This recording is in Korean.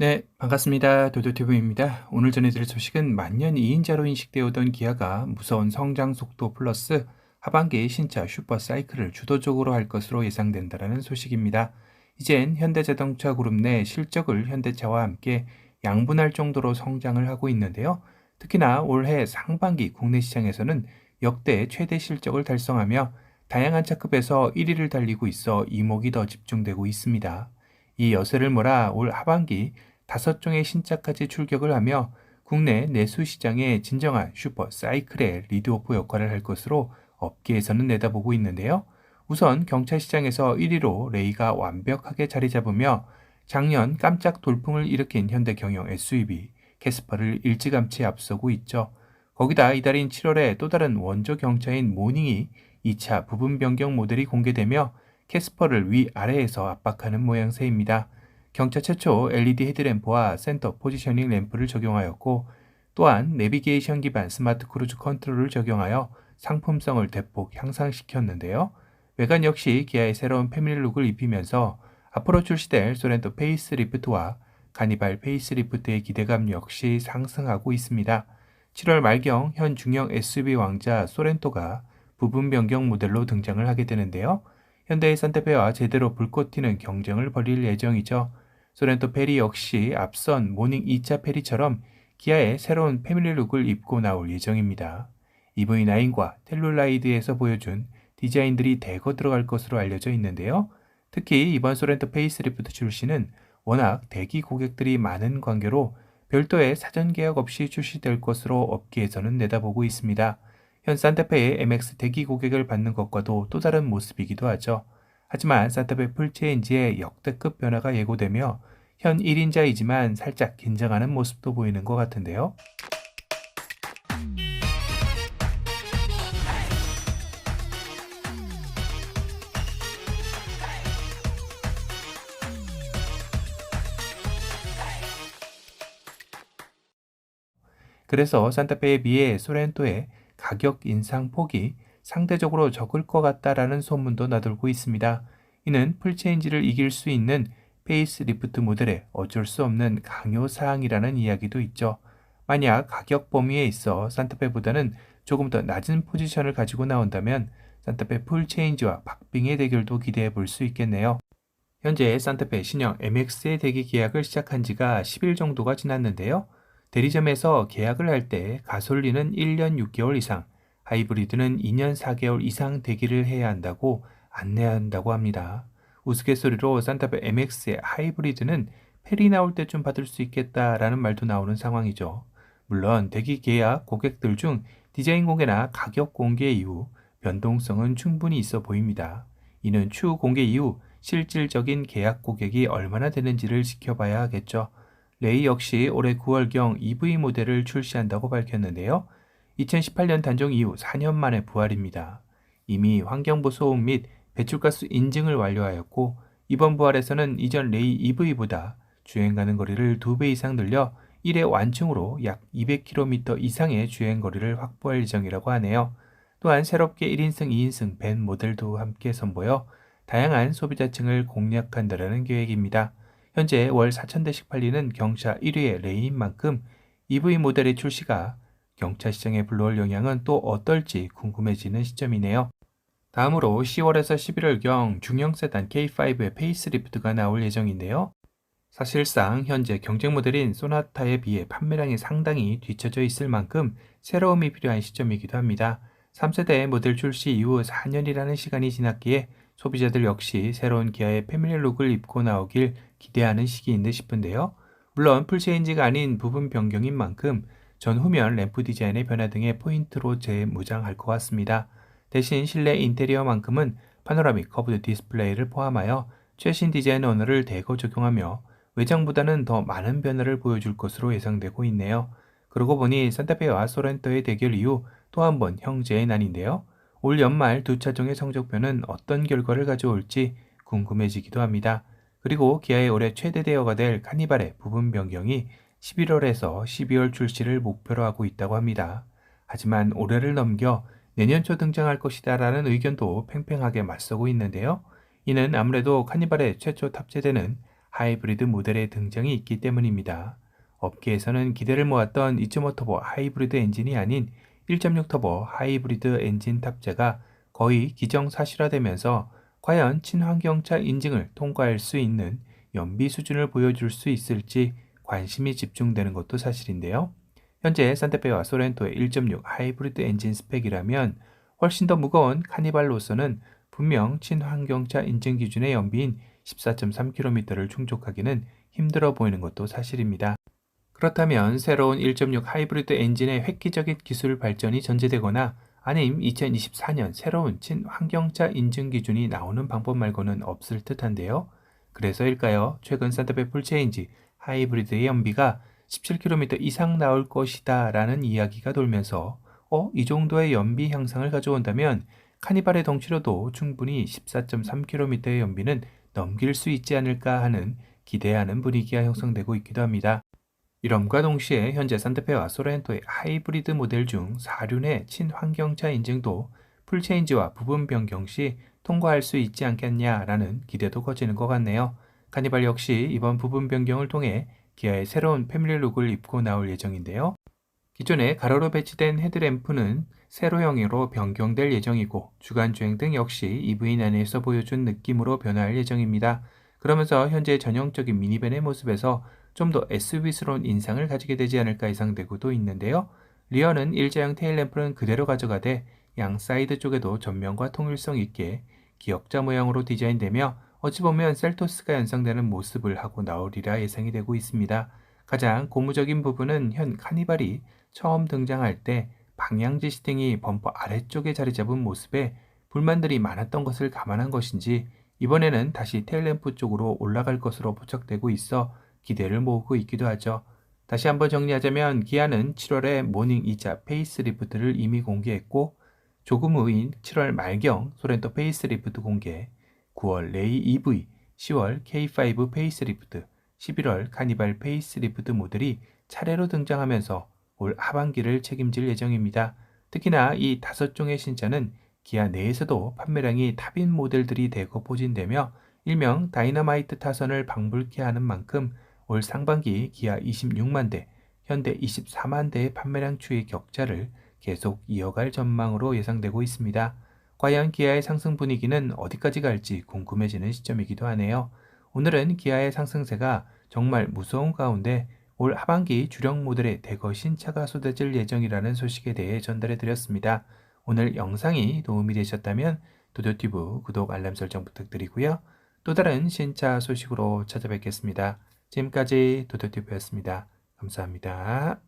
네, 반갑습니다. 도도튜브입니다. 오늘 전해드릴 소식은 만년 2인자로 인식되어 오던 기아가 무서운 성장 속도 플러스 하반기 신차 슈퍼 사이클을 주도적으로 할 것으로 예상된다는 소식입니다. 이젠 현대자동차 그룹 내 실적을 현대차와 함께 양분할 정도로 성장을 하고 있는데요. 특히나 올해 상반기 국내 시장에서는 역대 최대 실적을 달성하며 다양한 차급에서 1위를 달리고 있어 이목이 더 집중되고 있습니다. 이 여세를 몰아 올 하반기 다섯 종의 신차까지 출격을 하며 국내 내수 시장의 진정한 슈퍼 사이클의 리드오프 역할을 할 것으로 업계에서는 내다보고 있는데요. 우선 경차 시장에서 1위로 레이가 완벽하게 자리 잡으며 작년 깜짝 돌풍을 일으킨 현대 경영 SUV 캐스퍼를 일찌감치 앞서고 있죠. 거기다 이달인 7월에 또 다른 원조 경차인 모닝이 2차 부분 변경 모델이 공개되며 캐스퍼를 위아래에서 압박하는 모양새입니다. 경차 최초 LED 헤드램프와 센터 포지셔닝 램프를 적용하였고 또한 내비게이션 기반 스마트 크루즈 컨트롤을 적용하여 상품성을 대폭 향상시켰는데요. 외관 역시 기아의 새로운 패밀리룩을 입히면서 앞으로 출시될 소렌토 페이스리프트와 가니발 페이스리프트의 기대감 역시 상승하고 있습니다. 7월 말경 현 중형 SUV 왕자 소렌토가 부분 변경 모델로 등장을 하게 되는데요. 현대의 산타페와 제대로 불꽃 튀는 경쟁을 벌일 예정이죠. 소렌토 페리 역시 앞선 모닝 2차 페리처럼 기아의 새로운 패밀리룩을 입고 나올 예정입니다. EV9과 텔룰라이드에서 보여준 디자인들이 대거 들어갈 것으로 알려져 있는데요. 특히 이번 소렌토 페이스리프트 출시는 워낙 대기 고객들이 많은 관계로 별도의 사전 계약 없이 출시될 것으로 업계에서는 내다보고 있습니다. 현 산타페의 MX 대기 고객을 받는 것과도 또 다른 모습이기도 하죠. 하지만 산타페 풀체인지의 역대급 변화가 예고되며 현 1인자이지만 살짝 긴장하는 모습도 보이는 것 같은데요. 그래서 산타페에 비해 소렌토의 가격 인상 폭이 상대적으로 적을 것 같다라는 소문도 나돌고 있습니다. 이는 풀체인지를 이길 수 있는 페이스 리프트 모델의 어쩔 수 없는 강요 사항이라는 이야기도 있죠. 만약 가격 범위에 있어 산타페보다는 조금 더 낮은 포지션을 가지고 나온다면 산타페 풀체인지와 박빙의 대결도 기대해 볼 수 있겠네요. 현재 산타페 신형 MX의 대기 계약을 시작한 지가 10일 정도가 지났는데요. 대리점에서 계약을 할 때 가솔린은 1년 6개월 이상, 하이브리드는 2년 4개월 이상 대기를 해야 한다고 안내한다고 합니다. 우스갯소리로 산타페 MX의 하이브리드는 페리 나올 때쯤 받을 수 있겠다라는 말도 나오는 상황이죠. 물론 대기 계약 고객들 중 디자인 공개나 가격 공개 이후 변동성은 충분히 있어 보입니다. 이는 추후 공개 이후 실질적인 계약 고객이 얼마나 되는지를 지켜봐야 하겠죠. 레이 역시 올해 9월경 EV 모델을 출시한다고 밝혔는데요. 2018년 단종 이후 4년 만에 부활입니다. 이미 환경부 소음 및 배출가스 인증을 완료하였고 이번 부활에서는 이전 레이 EV보다 주행 가는 거리를 2배 이상 늘려 1회 완충으로 약 200km 이상의 주행 거리를 확보할 예정이라고 하네요. 또한 새롭게 1인승, 2인승 벤 모델도 함께 선보여 다양한 소비자층을 공략한다는 계획입니다. 현재 월 4,000대씩 팔리는 경차 1위의 레이인 만큼 EV 모델의 출시가 경차 시장에 불러올 영향은 또 어떨지 궁금해지는 시점이네요. 다음으로 10월에서 11월경 중형 세단 K5의 페이스리프트가 나올 예정인데요. 사실상 현재 경쟁 모델인 소나타에 비해 판매량이 상당히 뒤처져 있을 만큼 새로움이 필요한 시점이기도 합니다. 3세대 모델 출시 이후 4년이라는 시간이 지났기에 소비자들 역시 새로운 기아의 패밀리룩을 입고 나오길 기대하는 시기인데 싶은데요. 물론 풀체인지가 아닌 부분 변경인 만큼 전 후면 램프 디자인의 변화 등의 포인트로 재무장할 것 같습니다. 대신 실내 인테리어만큼은 파노라믹 커브드 디스플레이를 포함하여 최신 디자인 언어를 대거 적용하며 외장보다는 더 많은 변화를 보여줄 것으로 예상되고 있네요. 그러고 보니 산타페와 소렌토의 대결 이후 또 한 번 형제의 난인데요. 올 연말 두 차종의 성적표는 어떤 결과를 가져올지 궁금해지기도 합니다. 그리고 기아의 올해 최대 대여가 될 카니발의 부분 변경이 11월에서 12월 출시를 목표로 하고 있다고 합니다. 하지만 올해를 넘겨 내년 초 등장할 것이다 라는 의견도 팽팽하게 맞서고 있는데요. 이는 아무래도 카니발에 최초 탑재되는 하이브리드 모델의 등장이 있기 때문입니다. 업계에서는 기대를 모았던 2.5 터보 하이브리드 엔진이 아닌 1.6 터보 하이브리드 엔진 탑재가 거의 기정사실화되면서 과연 친환경차 인증을 통과할 수 있는 연비 수준을 보여줄 수 있을지 관심이 집중되는 것도 사실인데요. 현재 산타페와 소렌토의 1.6 하이브리드 엔진 스펙이라면 훨씬 더 무거운 카니발로서는 분명 친환경차 인증 기준의 연비인 14.3km를 충족하기는 힘들어 보이는 것도 사실입니다. 그렇다면 새로운 1.6 하이브리드 엔진의 획기적인 기술 발전이 전제되거나 아님 2024년 새로운 친환경차 인증 기준이 나오는 방법 말고는 없을 듯한데요. 그래서일까요? 최근 산타페 풀체인지 하이브리드의 연비가 17km 이상 나올 것이다 라는 이야기가 돌면서 어? 이 정도의 연비 향상을 가져온다면 카니발의 덩치로도 충분히 14.3km의 연비는 넘길 수 있지 않을까 하는 기대하는 분위기가 형성되고 있기도 합니다. 이럼과 동시에 현재 산타페와 소렌토의 하이브리드 모델 중 4륜의 친환경차 인증도 풀체인지와 부분 변경 시 통과할 수 있지 않겠냐라는 기대도 커지는 것 같네요. 카니발 역시 이번 부분 변경을 통해 기아의 새로운 패밀리 룩을 입고 나올 예정인데요. 기존에 가로로 배치된 헤드램프는 세로형으로 변경될 예정이고 주간 주행 등 역시 EV9에서 보여준 느낌으로 변화할 예정입니다. 그러면서 현재 전형적인 미니밴의 모습에서 좀 더 SUV스러운 인상을 가지게 되지 않을까 예상되고도 있는데요. 리어는 일자형 테일램프는 그대로 가져가되 양 사이드 쪽에도 전면과 통일성 있게 기역자 모양으로 디자인되며 어찌 보면 셀토스가 연상되는 모습을 하고 나오리라 예상이 되고 있습니다. 가장 고무적인 부분은 현 카니발이 처음 등장할 때 방향지 시팅이 범퍼 아래쪽에 자리 잡은 모습에 불만들이 많았던 것을 감안한 것인지 이번에는 다시 테일램프 쪽으로 올라갈 것으로 포착되고 있어 기대를 모으고 있기도 하죠. 다시 한번 정리하자면 기아는 7월에 모닝 2자 페이스리프트를 이미 공개했고 조금 후인 7월 말경 소렌토 페이스리프트 공개, 9월 레이 EV, 10월 K5 페이스리프트, 11월 카니발 페이스리프트 모델이 차례로 등장하면서 올 하반기를 책임질 예정입니다. 특히나 이 다섯 종의 신차는 기아 내에서도 판매량이 탑인 모델들이 대거 포진되며 일명 다이너마이트 타선을 방불케 하는 만큼 올 상반기 기아 26만 대, 현대 24만 대의 판매량 추이 격차를 계속 이어갈 전망으로 예상되고 있습니다. 과연 기아의 상승 분위기는 어디까지 갈지 궁금해지는 시점이기도 하네요. 오늘은 기아의 상승세가 정말 무서운 가운데 올 하반기 주력 모델의 대거 신차가 쏟아질 예정이라는 소식에 대해 전달해 드렸습니다. 오늘 영상이 도움이 되셨다면 도도튜브 구독 알람 설정 부탁드리고요. 또 다른 신차 소식으로 찾아뵙겠습니다. 지금까지 도도튜브였습니다. 감사합니다.